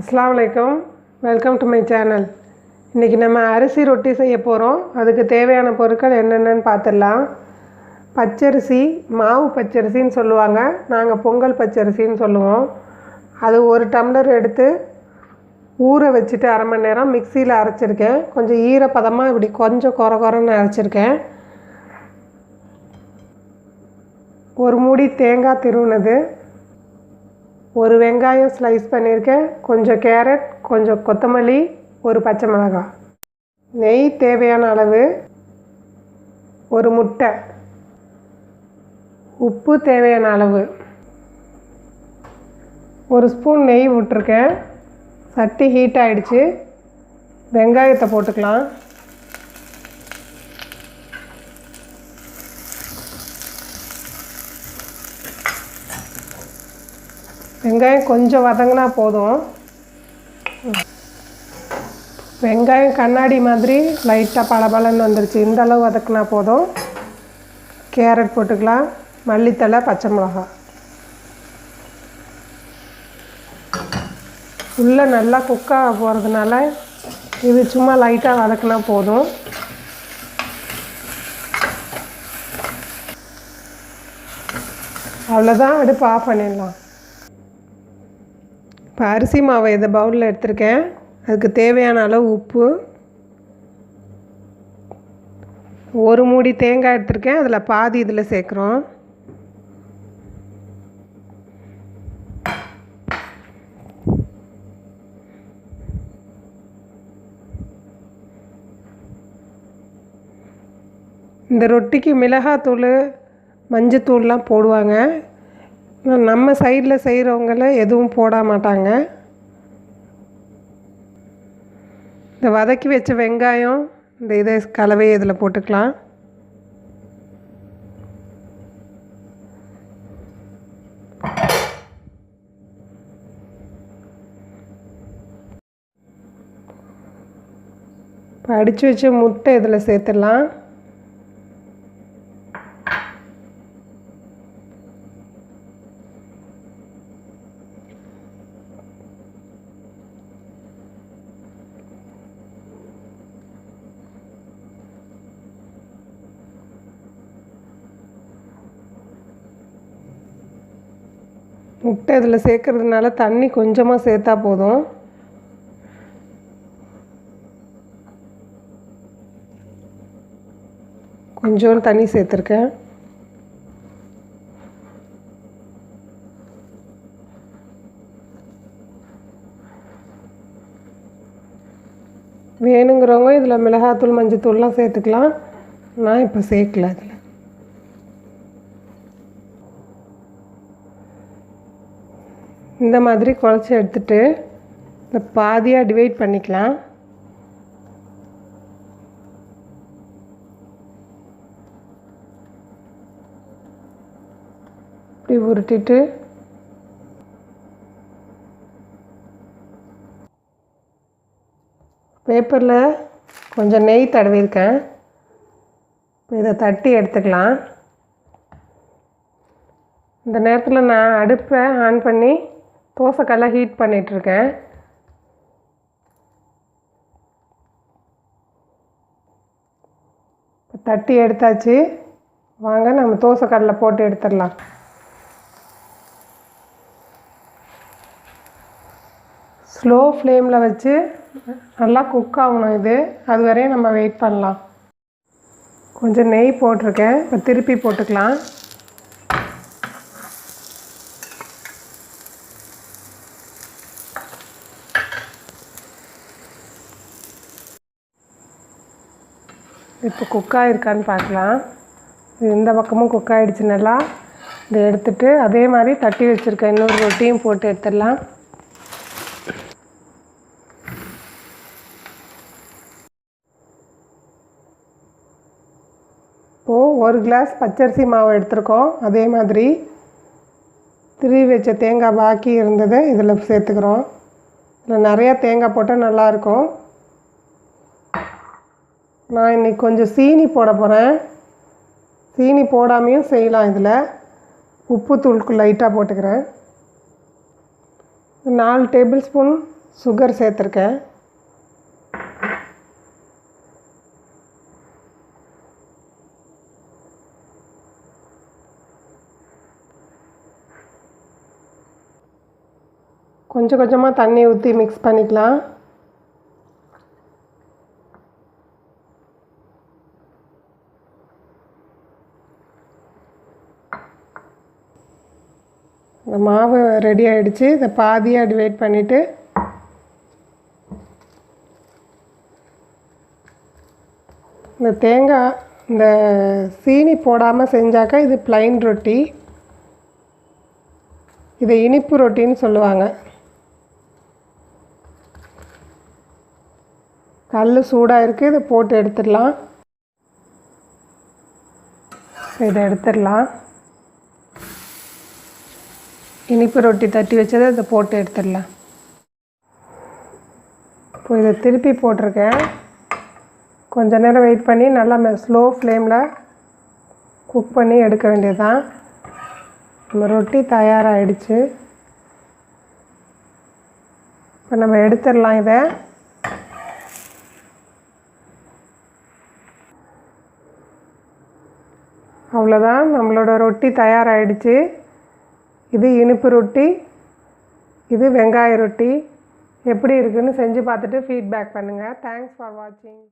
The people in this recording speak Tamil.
அஸ்லாம் அலைக்கும் வெல்கம் டு மை சேனல் இன்றைக்கி நம்ம அரிசி ரொட்டி செய்ய போகிறோம் அதுக்கு தேவையான பொருட்கள் என்னென்னன்னு பார்த்துடலாம் பச்சரிசி மாவு பச்சரிசின்னு சொல்லுவாங்க. நாங்கள் பொங்கல் பச்சரிசின்னு சொல்லுவோம். அது ஒரு டம்ளர் எடுத்து ஊற வச்சுட்டு அரை மணி நேரம் மிக்சியில் அரைச்சிருக்கேன். கொஞ்சம் ஈரப்பதமாக இப்படி கொஞ்சம் கொர கொரன்னு அரைச்சிருக்கேன். ஒரு மூடி தேங்காய் திருவுனது. ஒரு வெங்காயம் ஸ்லைஸ் பண்ணியிருக்கேன். கொஞ்சம் கேரட் கொஞ்சம் கொத்தமல்லி ஒரு பச்சை மிளகாய். நெய் தேவையான அளவு ஒரு முட்டை. உப்பு தேவையான அளவு. ஒரு ஸ்பூன் நெய் விட்டுருக்கேன். சட்டி ஹீட் ஆகிடுச்சு வெங்காயத்தை போட்டுக்கலாம். வெங்காயம் கொஞ்சம் வதங்கினா போதும். வெங்காயம் கண்ணாடி மாதிரி லைட்டாக பளபளன்னு வந்துருச்சு. இந்த அளவு வதக்குனா போதும். கேரட் போட்டுக்கலாம். மல்லித்தழை பச்சை மிளகா உள்ளே நல்லா குக்காக போகிறதுனால இது சும்மா லைட்டாக வதக்குனா போதும். அவ்வளோதான் அடுப்பு ஆஃப் பண்ணிடலாம். இப்போ அரிசி மாவை இதை பவுலில் எடுத்திருக்கேன். அதுக்கு தேவையான அளவு உப்பு. ஒரு மூடி தேங்காய் எடுத்திருக்கேன். அதில் பாதி இதில் சேர்க்குறோம். இந்த ரொட்டிக்கு மிளகாத்தூள் மஞ்சத்தூள்லாம் போடுவாங்க. நம்ம சைடில் செய்கிறவங்கள எதுவும் போட மாட்டாங்க. இந்த வதக்கி வச்ச வெங்காயம் இந்த இதை கலவையை இதில் போட்டுக்கலாம். இப்போ அடித்து வச்ச முட்டை இதில் சேர்த்துடலாம். முட்டை இதில் சேர்க்கறதுனால தண்ணி கொஞ்சமாக சேர்த்தா போதும். கொஞ்சோண்டு தண்ணி சேர்த்துருக்கேன். வேணுங்கிறவங்க இதில் மிளகாத்தூள் மஞ்சத்தூள்லாம் சேர்த்துக்கலாம். நான் இப்போ சேர்க்கல அதில் இந்த மாதிரி குழச்சி எடுத்துட்டு இந்த பாதியாக டிவைட் பண்ணிக்கலாம். இப்படி உருட்டிட்டு பேப்பரில் கொஞ்சம் நெய் தடவிருக்கேன் இப்போ இதை தட்டி எடுத்துக்கலாம். இந்த நேரத்தில் நான் அடுப்பை ஆன் பண்ணி தோசைக்கல்லை ஹீட் பண்ணிகிட்ருக்கேன் தட்டி எடுத்தாச்சு. வாங்க நம்ம தோசைக்கல்லில் போட்டு எடுத்துடலாம். ஸ்லோ ஃப்ளேமில் வச்சு நல்லா குக் ஆகணும் இது. அது வரையும் நம்ம வெயிட் பண்ணலாம். கொஞ்சம் நெய் போட்டிருக்கேன். இப்போ திருப்பி போட்டுக்கலாம். இப்போ குக் ஆகிருக்கான்னு பார்க்கலாம். இந்த பக்கமும் குக் ஆகிடுச்சு நல்லா. இதை எடுத்துட்டு அதே மாதிரி தட்டி வச்சுருக்கேன் இன்னொரு ரொட்டியும் போட்டு எடுத்துடலாம். இப்போது ஒரு கிளாஸ் பச்சரிசி மாவு எடுத்திருக்கோம். அதே மாதிரி திருவி வச்ச தேங்காய் பாக்கி இருந்ததை இதில் சேர்த்துக்கிறோம். இதில் நிறையா தேங்காய் போட்டால் நல்லாயிருக்கும். நான் இன்றைக்கி கொஞ்சம் சீனி போட போகிறேன் சீனி போடாமையும் செய்யலாம் இதில். உப்பு தூளுக்கு லைட்டாக போட்டுக்கிறேன். நாலு டேபிள் ஸ்பூன் சுகர் சேர்த்துருக்கேன். கொஞ்சம் கொஞ்சமாக தண்ணி ஊற்றி மிக்ஸ் பண்ணிக்கலாம். இந்த மாவு ரெடி ஆகிடுச்சு இதை பாதியாக டிவைட் பண்ணிவிட்டு இந்த தேங்காய் இந்த சீனி போடாமல் செஞ்சாக்கா இது ப்ளைன் ரொட்டி. இதை இனிப்பு ரொட்டின்னு சொல்லுவாங்க. கல் சூடாக இருக்குது இதை போட்டு எடுத்துடலாம். இதை எடுத்துடலாம். இனிப்பு ரொட்டி தட்டி வச்சதை இதை போட்டு எடுத்துடலாம். இப்போ இதை திருப்பி போட்டிருக்கேன். கொஞ்ச நேரம் வெயிட் பண்ணி நல்லா ஸ்லோ ஃப்ளேமில் குக் பண்ணி எடுக்க வேண்டியதுதான். நம்ம ரொட்டி தயாராகிடுச்சு இப்போ நம்ம எடுத்துடலாம் இதை. அவ்வளோதான் நம்மளோட ரொட்டி தயாராகிடுச்சு இது இனிப்பு ரொட்டி இது வெங்காய ரொட்டி. எப்படி இருக்குன்னு செஞ்சு பார்த்துட்டு ஃபீட்பேக் பண்ணுங்கள் தேங்க்ஸ் ஃபார் வாட்சிங்